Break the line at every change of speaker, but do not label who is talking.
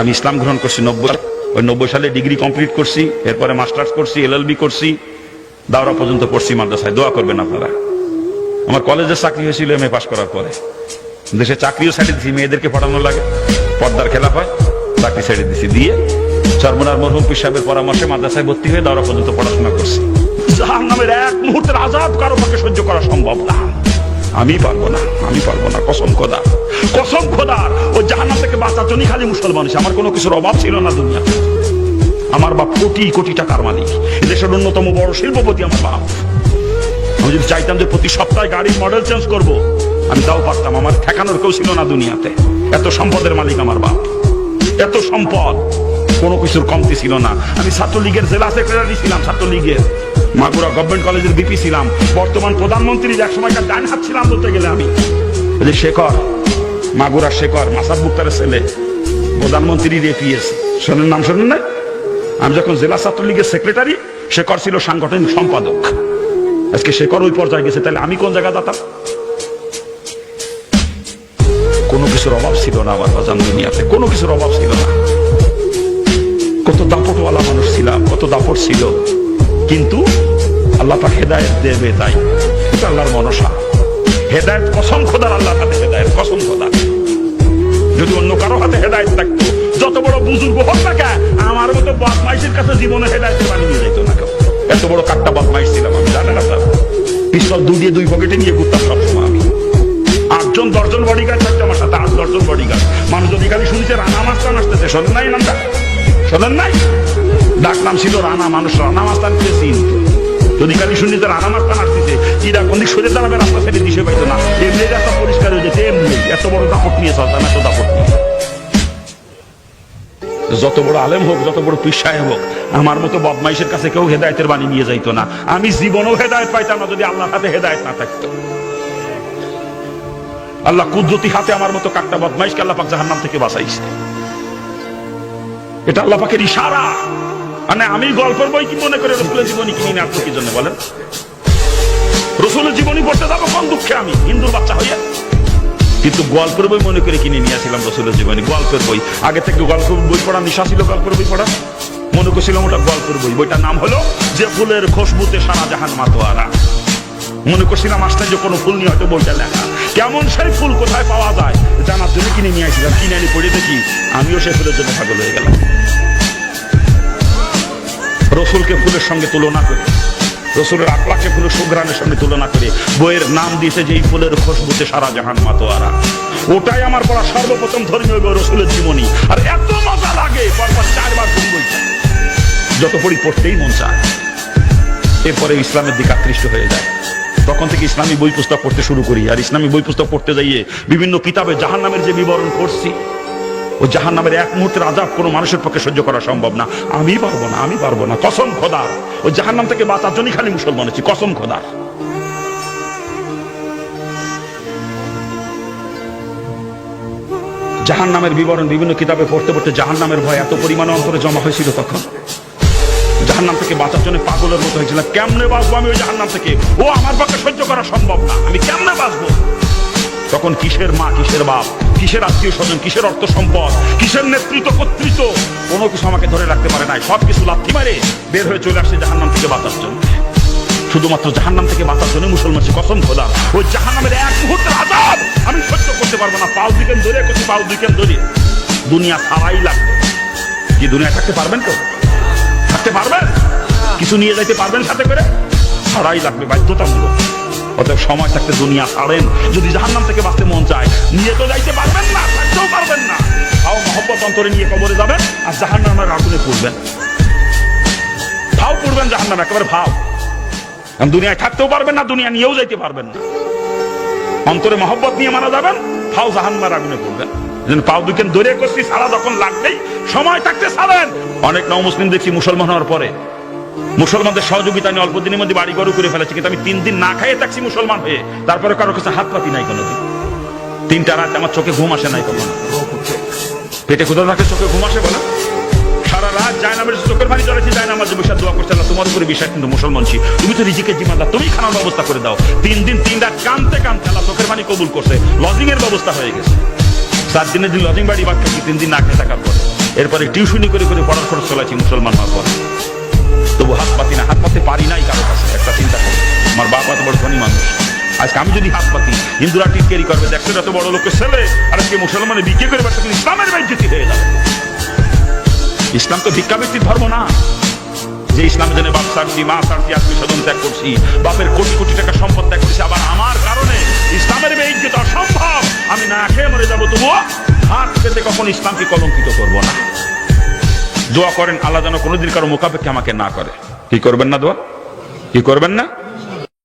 আমি ইসলাম গ্রহণ করছি নব্বই ওই নব্বই সালে ডিগ্রি কমপ্লিট করছি, এরপরে মাস্টার্স করছি এলএলবি করছি, দাওরা পর্যন্ত পড়ছি মাদ্রাসায়। দোয়া করবেন আপনারা। আমার কলেজের চাকরি হয়েছিল এম এ পাশ করার পরে। দেশে চাকরিও ছেড়ে দিছি মেয়েদেরকে পড়ানো লাগে। পর্দার খেলা হয় চাকরি ছেড়ে দিছি দিয়ে চরমনার মরহুম পীর সাহেবের পরামর্শে মাদ্রাসায় ভর্তি হয়ে দাওরা পর্যন্ত পড়াশোনা করছি। জাহান্নামের এক মুহূর্তের আজাব কারও পক্ষে সহ্য করা সম্ভব না। আমি পারব না, আমি পারব না, কসম খোদা। কসম খোদার, ও জাহান্নাম থেকে বাঁচার জন্যই খালি মুসলমান। আমার কোনো কিছুর অভাব ছিল না দুনিয়া। আমার বাপ কোটি কোটি টাকার মালিক। দেশের অন্যতম বড় শিল্পপতি আমার বাপ। আমি যদি চাইতাম যে প্রতি সপ্তাহে গাড়ির মডেল চেঞ্জ করব, আমি তাও পারতাম। আমার ঠেকানোর কেউ ছিল না দুনিয়াতে। এত সম্পদের মালিক আমার বাপ। এত সম্পদ, কোনো কিছুর কমতি ছিল না। আমি ছাত্রলীগের জেলা সেক্রেটারি ছিলাম, ছাত্রলীগের। মাগুরা গভর্নমেন্ট কলেজের বিপি ছিলাম। বর্তমান প্রধানমন্ত্রীর এক সময়কার ডান হাত ছিলাম বলতে গেলে আমি। শেখর মাগুরা শেখর মাসাদ মুক্তারের ছেলে, প্রধানমন্ত্রীর এপিএস শোনেন নাম, শোনেন না আমি যখন জেলা ছাত্রলীগের সেক্রেটারি শেখর ছিল সাংগঠনিক সম্পাদক। আজকে শেখর ওই পর্যায়ে গেছে, তাহলে আমি কোন জায়গায় যেতাম কোনো কিছুর অভাব ছিল না আমার বাজান দুনিয়াতে, কোনো কিছুর অভাব ছিল না। কত দাপটওয়ালা মানুষ ছিলাম, কত দাপট ছিল। কিন্তু আল্লাহ পাক হেদায়ত দেবে তাই। আল্লাহর মনসা। হেদায়ত কসম খোদার আল্লাহর হাতে হেদায়ত কসম খোদা যদি অন্য কারও হাতে হেদায়ত থাকতো। যত বড় বুজুর্গ হোক না কে আমার মতো বদমাইশের কাছে জীবনে হেদায়ত বানিয়ে যেত না এত বড় কাটটা বদমাইশ ছিলাম আমি, জানেন আপনার? পিস্তল দু দিয়ে দুই পকেটে নিয়ে ঘুরতাম সবসময় আমি। আটজন, দশজন বডিগার্ড থাকতো আমার সাথে আট দশজন বডিগার্ড মানুষ যদি খালি শুনছে, রানা আসতেছে, শোনেন নাই নামটা? শোনেন নাই? ছিল রানা, মানুষ রানা মাস্তান চিন? যদি খালি শুনি রানা মাস্তান আসতেছে, চিরা কোন দিক সোজা দাঁড়াবে, রাস্তা ছেড়ে দিশে পাইতো না। এমনি রাস্তা পরিষ্কার হয়ে এমনি এত বড় দাপট নিয়ে চলতাম, এত দাপট। নিয়ে যত বড় আলেম হোক, যত বড় সাহেব হোক, আমার মতো বদমাইশের কাছে কেউ হেদায়তের বাণী নিয়ে যাইতো না। আমি জীবনেও হেদায়ত পাইতাম না, যদি আল্লাহর হাতে হেদায়ত না থাকতো। আল্লাহ কুদরতি হাতে আমার মতো কাকটা বদমাইশকে আল্লাহ পাক জাহান্নাম থেকে বাঁচাইছে। এটা আল্লাহ পাকের ইশারা। মানে আমি গল্পের বই কি মনে করে রসুলের জীবনী কিনি না কি জন্য বলেন? রসুলের জীবনী পড়তে যাব কোন দুঃখে আমি? হিন্দুর বাচ্চা হইয়া? কিন্তু গল্পের বই মনে করে কিনে নিয়ে আসছিলাম রসুলের জীবনী গল্পের বই আগে থেকে গল্পের বই পড়া, নিশা ছিল গল্পের বই পড়া। মনে করছিলাম ওটা গল্পের বই বইটার নাম হলো যে ফুলের খুশবুতে সারা জাহান মাতোয়ারা। মনে করছিলাম আশ্চর্য কোনো ফুল নিয়ে হয়তো বইটা লেখা। কেমন সেই ফুল কোথায় পাওয়া যায়, জানার জন্য কিনে নিয়ে আসছিলাম কিনে আনি পড়ে দেখি, আমিও সেই ফুলের জন্য পাগল হয়ে গেলাম। রসুলকে ফুলের সঙ্গে তুলনা করে রসুলের আকলাকে ফুলের সুগ্রানের সঙ্গে তুলনা করে বইয়ের নাম দিয়েছে যে এই ফুলের খুশবুতে সারা জাহান মাতোয়ারা। ওটাই আমার পড়া সর্বপ্রথম ধর্মীয় বই, রসুলের জীবনী। আর এত মজা লাগে, পরপর চারবার কোন বইটা। যত পড়ি পড়তেই মন চায়। এরপরে ইসলামের দিকে আকৃষ্ট হয়ে যায়। তখন থেকে ইসলামী বই পুস্তক পড়তে শুরু করি। আর ইসলামী বই পুস্তক পড়তে যাইয়ে বিভিন্ন কিতাবে জাহান নামের যে বিবরণ করছি ও জাহান নামের এক মুহূর্তের আজাব কোনো মানুষের পক্ষে সহ্য করা সম্ভব না। আমি পারব না, আমি পারব না। কসম খোদা। ও জাহান নাম থেকে বাঁচার জন্যই খালি মুসলমান হচ্ছি কসম খোদা। জাহান নামের বিবরণ বিভিন্ন কিতাবে পড়তে পড়তে জাহান নামের ভয় এত পরিমাণে অন্তরে জমা হয়েছিল তখন। জাহান্নাম থেকে বাঁচার জন্য পাগলের মতো হয়েছিল। কেমনে বাঁচবো আমি ওই জাহান্নাম থেকে? ও আমার পক্ষে সহ্য করা সম্ভব না। আমি কেমনে বাঁচবো? তখন কিসের মা, কিসের বাপ, কিসের আত্মীয় স্বজন, কিসের অর্থ সম্পদ, কিসের নেতৃত্ব কর্তৃত্ব? কোনো কিছু আমাকে ধরে রাখতে পারে নাই। সব কিছু লাথি মারে বের হয়ে চলে আসছে জাহান্নাম থেকে বাঁচার জন্য। শুধুমাত্র জাহান্নাম থেকে বাঁচার জন্য মুসলমান কসম খোদা, ওই জাহান্নামের এক মুহূর্তের আজাব আমি সহ্য করতে পারব না। পাও দিকেন ধরে করছি পাও দিকেন ধরে। দুনিয়া ছাড়াই লাগবে। কি দুনিয়া থাকতে পারবেন তো থাকতে পারবেন? কিছু নিয়ে যাইতে পারবেন সাথে করে? ছাড়াই লাগবে, বাধ্যতামূলক। অতএব সময় থাকতে দুনিয়া ছাড়েন। যদি জাহান্নাম থেকে বাঁচতে মন চায়, নিয়ে তো যাইতে পারবেন না, থাকতেও পারবেন না। তাও মহব্বত অন্তরে নিয়ে কবরে যাবেন আর জাহান্নামের আগুনে পড়বেন। ভাও পড়বেন জাহান্নাম, একেবারে ভাও। দুনিয়ায় থাকতেও পারবেন না, দুনিয়া নিয়েও যাইতে পারবেন না। অন্তরে মহব্বত নিয়ে মারা যাবেন ফাও জাহান্নার আগুনে পড়বেন। পাও দুকেন করছি, সারা যখন লাগবেই, সময় থাকতে ছাড়েন। অনেক নও মুসলিম দেখছি মুসলমান হওয়ার পরে। মুসলমানদের সহযোগিতা নিয়ে অল্প দিনের মধ্যে বাড়ি গরু করে ফেলেছি, কিন্তু আমি তিন দিন না খাইয়ে থাকছি মুসলমান হয়ে। তারপরে কারও কাছে হাত পাতি নাই কোনোদিন। তিনটা রাত আমার চোখে ঘুম আসে নাই কখনো। পেটে কোথাও থাকে চোখে ঘুম আসে বলে সারা রাত যায় নামের চোখের পানি যায় নামাজ বিষয় দোয়া করছে আল্লাহ, তোমার উপরে কিন্তু মুসলমান ছি। তুমি তো তুমি খানার ব্যবস্থা করে দাও। তিন দিন, তিন রাত কানতে কানতে আল্লাহ চোখের পানি কবুল করছে। লজিং এর ব্যবস্থা হয়ে গেছে। সাত দিনের দিন লজিং বাড়ি তিন দিন না খেয়ে থাকার পর। এরপরে টিউশনি করে করে পড়ার খরচ চলেছি মুসলমান হওয়ার পর। তবু হাত পাতি না, হাত পাতে পারি নাই কারও কাছে, একটা চিন্তা করি। আমার বাবা তো বড় ধনী মানুষ। আজকে আমি যদি হাত পাতি হিন্দুরা টিটকেরি করবে দেখছেন এত বড় লোকের ছেলে? আর আজকে মুসলমানে বিক্রি করে বেড়াতে ইসলামের বেজ্জতি হয়ে যাবে ইসলাম তো ভিক্ষাবৃত্তির ধর্ম না। যে ইসলামের জন্য বাপ সারছি, মা সারছি আত্মীয় স্বজন ত্যাগ করছি, বাপের কোটি কোটি টাকা সম্পদ ত্যাগ করছি, আবার আমার কারণে ইসলামের বেজ্জত অসম্ভব। আমি না খেয়ে মরে যাব, তবুও হাত পেতে কখন ইসলামকে কলঙ্কিত করব না। দোয়া করেন, আল্লাহ যেন কোনোদিন কারও মোকাবেক্ষে আমাকে না করে। কি করবেন না দোয়া? কি করবেন না?